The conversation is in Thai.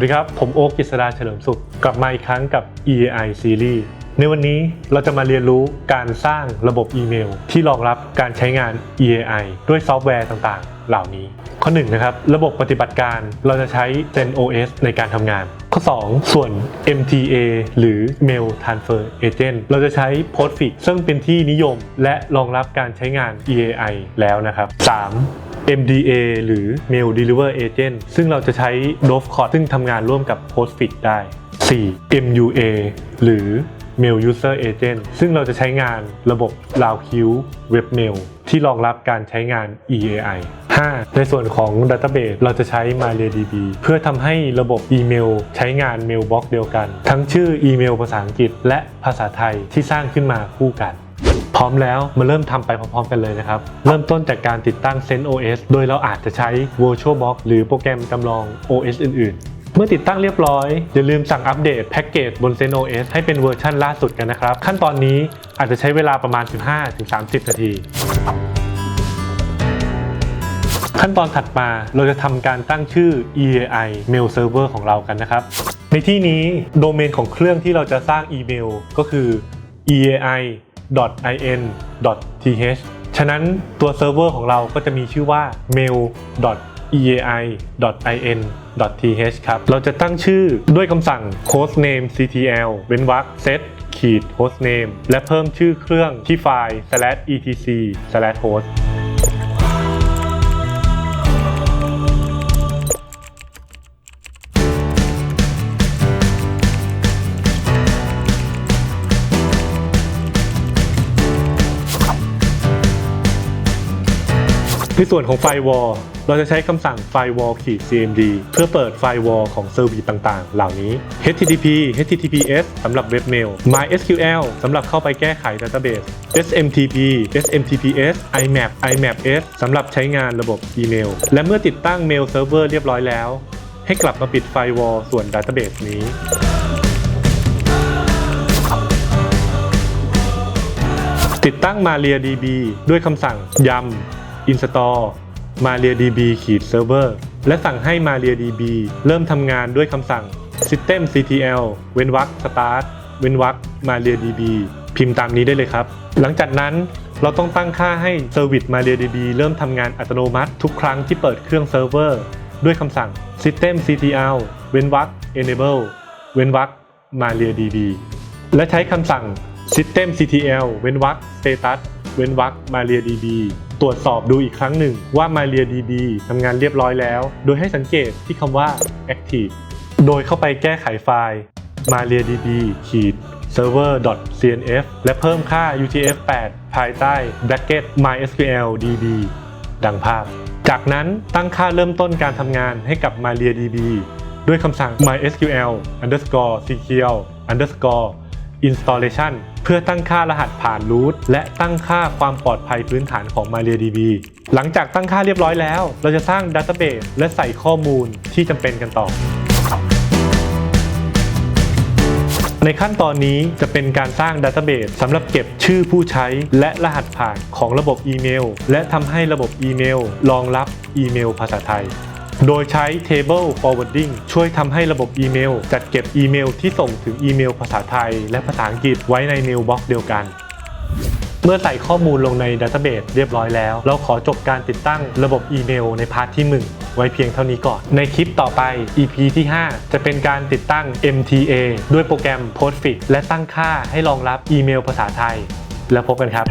สวัสดีครับ ผมโอ๊คกิษดาเฉลิมสุข กลับมาอีกครั้งกับ EAI Series ในวันนี้เราจะมาเรียนรู้การสร้างระบบอีเมล ที่รองรับการใช้งาน EAI ด้วยซอฟต์แวร์ต่างๆ เหล่านี้ ข้อ1นนะครับระบบปฏิบัติการเราจะใช้ ZenOS ในการทำงาน ข้อ 2 ส่วน MTA หรือ Mail Transfer Agent เราจะใช้ Postfix ซึ่งเป็นที่นิยมและรองรับการใช้งาน EAI แล้วนะครับ 3. MDA หรือ Mail Deliver Agent ซึ่งเราจะใช้ Dovecot ซึ่งทำงานร่วมกับ Postfix ได้ 4. MUA หรือ Mail User Agent ซึ่งเราจะใช้งานระบบ RoundQ Webmail ที่รองรับการใช้งาน EAI 5. ในส่วนของ Database เราจะใช้ MariaDB เพื่อทำให้ระบบอีเมลใช้งาน Mailbox เดียวกัน ทั้งชื่ออีเมลภาษาอังกฤษ และภาษาไทยที่สร้างขึ้นมาคู่กันพร้อมแล้วมาเริ่มทำไปพร้อมๆกันเลยนะครับ เริ่มต้นจากการติดตั้ง CentOS โดยเราอาจจะใช้ VirtualBox หรือโปรแกรมจำลอง OS อื่นๆ เมื่อติดตั้งเรียบร้อย อย่าลืมสั่งอัปเดตแพ็กเกจบน CentOS ให้เป็นเวอร์ชันล่าสุดกันนะครับ ขั้นตอนนี้อาจจะใช้เวลาประมาณ 15-30 นาที ขั้นตอนถัดมาเราจะทำการตั้งชื่อ EAI Mail Server ของเรากันนะครับ ในที่นี้โดเมนของเครื่องที่เราจะสร้างอีเมลก็คือ eai.in.th ฉะนั้นตัวเซิร์ฟเวอร์ของเราก็จะมีชื่อว่า mail. eai.in.th ครับ เราจะตั้งชื่อด้วยคำสั่ง hostname ctl เว้นวรรค set ขีด hostname และเพิ่มชื่อเครื่องที่ไฟล์ etc/host ในส่วนของไฟวอล เราจะใช้คำสั่ง firewall ขีด cmd เพื่อเปิดไฟวอลของเซอร์วิสต่างๆ เหล่านี้ http https สำหรับเว็บเมล mysql สำหรับเข้าไปแก้ไข database smtp smtps imap imapS สำหรับใช้งานระบบอีเมล และเมื่อติดตั้งเมลเซิร์ฟเวอร์เรียบร้อยแล้ว ให้กลับมาปิดไฟวอลส่วน database นี้ติดตั้ง MariaDB ด้วยคำสั่งยำ install MariaDB ขีด server และสั่งให้ MariaDB เริ่มทำงานด้วยคำสั่ง systemctl เว้นวรรค start เว้นวรรค MariaDB พิมพ์ตามนี้ได้เลยครับ หลังจากนั้นเราต้องตั้งค่าให้ Service MariaDB เริ่มทำงานอัตโนมัติทุกครั้งที่เปิดเครื่องเซิร์ฟเวอร์ด้วยคำสั่ง systemctl เว้นวรรค enable เว้นวรรค MariaDB และใช้คำสั่ง systemctl เว้นวรรค status เว้นวรรค mariadb ตรวจสอบดูอีกครั้งหนึ่งว่า mariadb ทำงานเรียบร้อยแล้ว โดยให้สังเกตที่คำว่า active โดยเข้าไปแก้ไขไฟล์ mariadb ขีด server.cnf และเพิ่มค่า utf-8 ภายใต้ bracket mysql db ดังภาพ จากนั้นตั้งค่าเริ่มต้นการทำงานให้กับ mariadb ด้วยคำสั่ง mysql underscore secure underscore installation เพื่อตั้งค่ารหัสผ่าน root และตั้งค่าความปลอดภัยพื้นฐานของ MariaDB หลังจากตั้งค่าเรียบร้อยแล้ว เราจะสร้าง Database และใส่ข้อมูลที่จำเป็นกันต่อ ในขั้นตอนนี้จะเป็นการสร้าง Database สำหรับเก็บชื่อผู้ใช้และรหัสผ่านของระบบอีเมล และทำให้ระบบอีเมลรองรับอีเมลภาษาไทย โดยใช้ Table Forwarding ช่วยทำให้ระบบอีเมล จัดเก็บอีเมลที่ส่งถึงอีเมลภาษาไทย และภาษาอังกฤษไว้ใน Mailbox เดียวกัน เมื่อใส่ข้อมูลลงใน Database เรียบร้อยแล้ว เราขอจบการติดตั้งระบบอีเมลในพาร์ทที่ 1 ไว้เพียงเท่านี้ก่อน ในคลิปต่อไป EP ที่ 5 จะเป็นการติดตั้ง MTA ด้วยโปรแกรม Postfix และตั้งค่าให้รองรับอีเมลภาษาไทย แล้วพบกันครับ